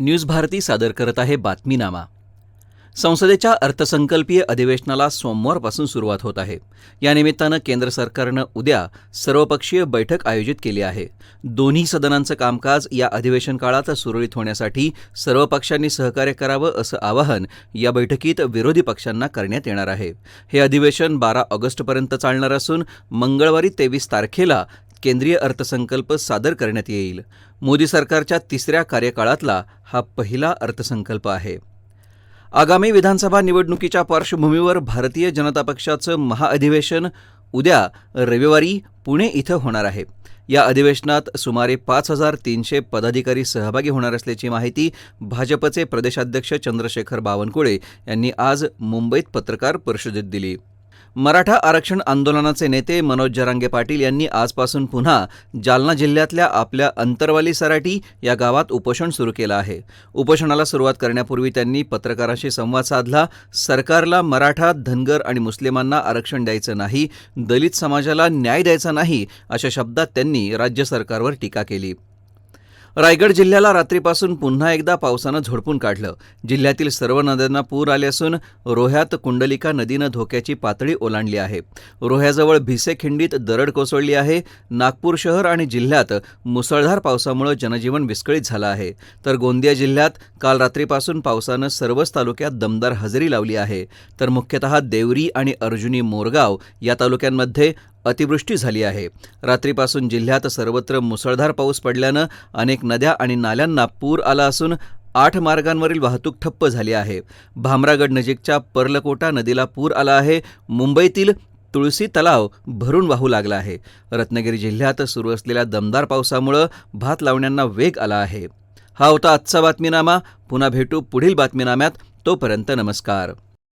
News Bharti सादर करत आहे बातमीनामा. संसदेच्या अर्थसंकल्पीय अधिवेशनाला सोमवारपासून सुरुवात होत आहे. या निमित्तानं केंद्र सरकारनं उद्या सर्वपक्षीय बैठक आयोजित केली आहे. दोन्ही सदनांचं कामकाज या अधिवेशन काळात सुरळीत होण्यासाठी सर्व पक्षांनी सहकार्य करावं असं आवाहन या बैठकीत विरोधी पक्षांना करण्यात येणार आहे. हे अधिवेशन बारा ऑगस्टपर्यंत चालणार असून मंगळवारी तेवीस तारखेला केंद्रीय अर्थसंकल्प सादर करण्यात येईल. मोदी सरकारच्या तिसऱ्या कार्यकाळातला हा पहिला अर्थसंकल्प आहे. आगामी विधानसभा निवडणुकीच्या पार्श्वभूमीवर भारतीय जनता पक्षाचं महाअधिवेशन उद्या रविवारी पुणे इथं होणार आहे. या अधिवेशनात सुमारे पाच हजार तीनशे पदाधिकारी सहभागी होणार असल्याची माहिती भाजपचे प्रदेशाध्यक्ष चंद्रशेखर बावनकुळे यांनी आज मुंबईत पत्रकार परिषदेत दिली. मराठा आरक्षण आंदोलनाचे नेते मनोज जरांगे पाटील यांनी आजपासून पुन्हा जालना जिल्ह्यातल्या आपल्या अंतरवाली सराटी या गावात उपोषण सुरू केलं आहे. उपोषणाला सुरुवात करण्यापूर्वी त्यांनी पत्रकारांशी संवाद साधला. सरकारला मराठा धनगर आणि मुस्लिमांना आरक्षण द्यायचं नाही दलित समाजाला न्याय द्यायचा नाही अशा शब्दात त्यांनी राज्य सरकारवर टीका केली. रायगड जिल्ह्याला रात्रीपासून पुन्हा एकदा पावसानं झोडपून काढलं. जिल्ह्यातील सर्व नद्यांना पूर आले असून रोह्यात कुंडलिका नदीनं धोक्याची पातळी ओलांडली आहे. रोह्याजवळ भिसे खिंडीत दरड कोसळली आहे. नागपूर शहर आणि जिल्ह्यात मुसळधार पावसामुळे जनजीवन विस्कळीत झालं आहे. तर गोंदिया जिल्ह्यात काल रात्रीपासून पावसानं सर्वच तालुक्यात दमदार हजेरी लावली आहे. तर मुख्यतः देवरी आणि अर्जुनी मोरगाव या तालुक्यांमध्ये अतिवृष्टी झाली आहे. रात्रीपासून जिल्ह्यात सर्वत्र मुसळधार पाऊस पडल्यानं अनेक नद्या आणि नाल्यांना पूर आला असून आठ मार्गांवरील वाहतूक ठप्प झाली आहे. भामरागड नजीकच्या पर्लकोटा नदीला पूर आला आहे. मुंबईतील तुळसी तलाव भरून वाहू लागला आहे. रत्नागिरी जिल्ह्यात सुरू असलेल्या दमदार पावसामुळं भात लावण्यांना वेग आला आहे. हा होता आजचा बातमीनामा. पुन्हा भेटू पुढील बातमीनाम्यात. तोपर्यंत नमस्कार.